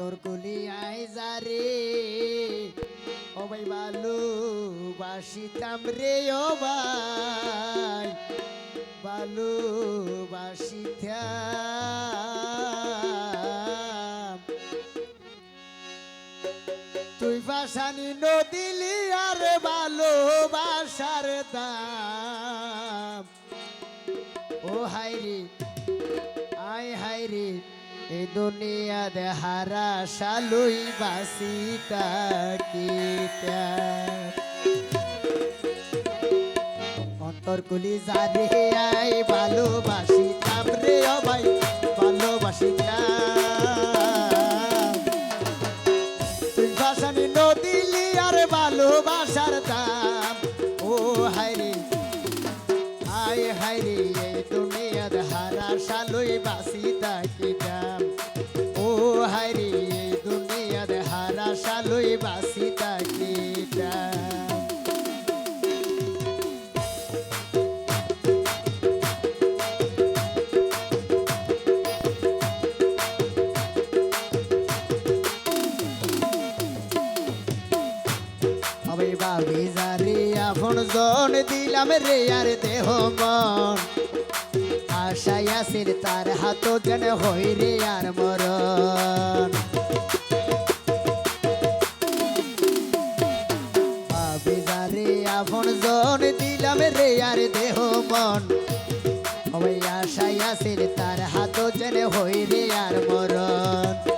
অন্তর কলি আই যারে ও ভাই ভালো বাসিতাম রে ও ভাই ভালো বাসিতাম তুই বাসানি নদিলি আর ভালোবাসার দাম। ও হাইরি আয় হাইরি এই দুনিয়া দেহারা শালুই বাসিটা কিটা। অন্তর কুলি যারে আই ভালোবাসিতাম রে অবাই, ভালোবাসি ভালোবাসিতাম হারা শালুই বাসি তাকি দাম ও হাইরে এই দুনিয়ার হারা শালুই বাসি তাকি দাম হবে জারি আপন জন দিলাম রে আর দেহ মন। আশাই আসির তার হাত যেন হইরে আর জারি আপন জন দিলাম রে আর দেহ মন। হবে আশাই আসির তার হাত যেন হইরে আর মরণ।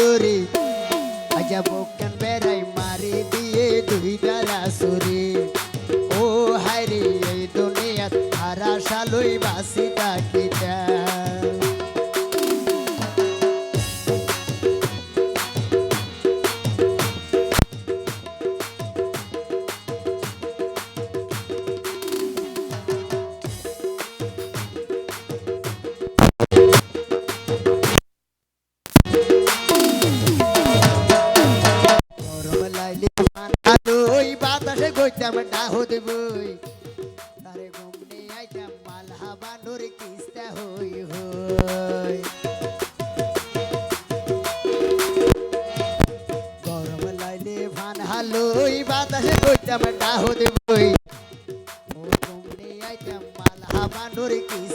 দড়ি আজা গইতাম হতে বই। তারে ঘুমনে আইটা মালহা বানুর কিস্তা হই হই। গরম লাইলে ভান হালোই, বাতাসে গইতাম হতে বই। ঘুমনে আইতাম মালহা বানুর কিস্তা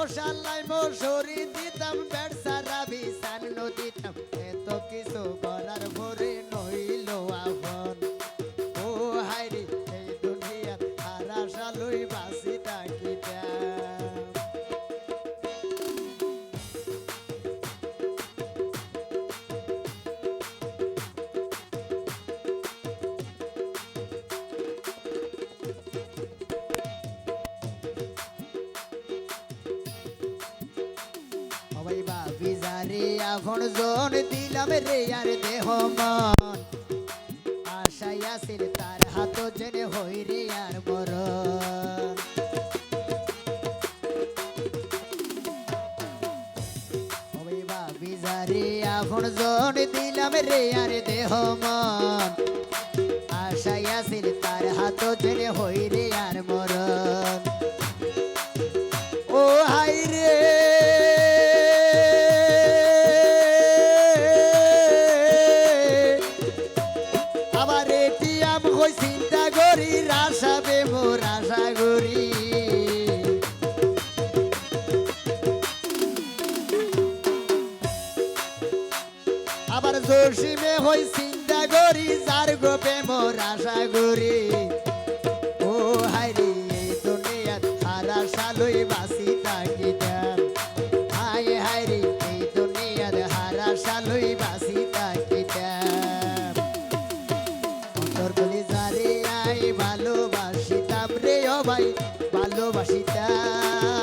মশালাই মশুরি দিতাম পেট সারা বিছান দিতাম এত কিছু করার ভরে নইল আহন ও হাইরে এই দুনিয়া হারা সালুই বাসি তাকিটা এখন জন দিলাম রে আর দেহ মন। আশাই আসিল তার হাত জেনে হই রে আর মরণ। এখন জন দিলাম রে আর দেহ মন। আশাই আসিল তার হাত জেনে হই রে আবার এটিএম কই চিন্তা করি রাশা মোর রাশা করি। আবার জোশিমে হই চিন্তা করি, যার গোপে মোর আশা করি। ভালোবাসিতাম রে ও ভাই ভালোবাসিতাম।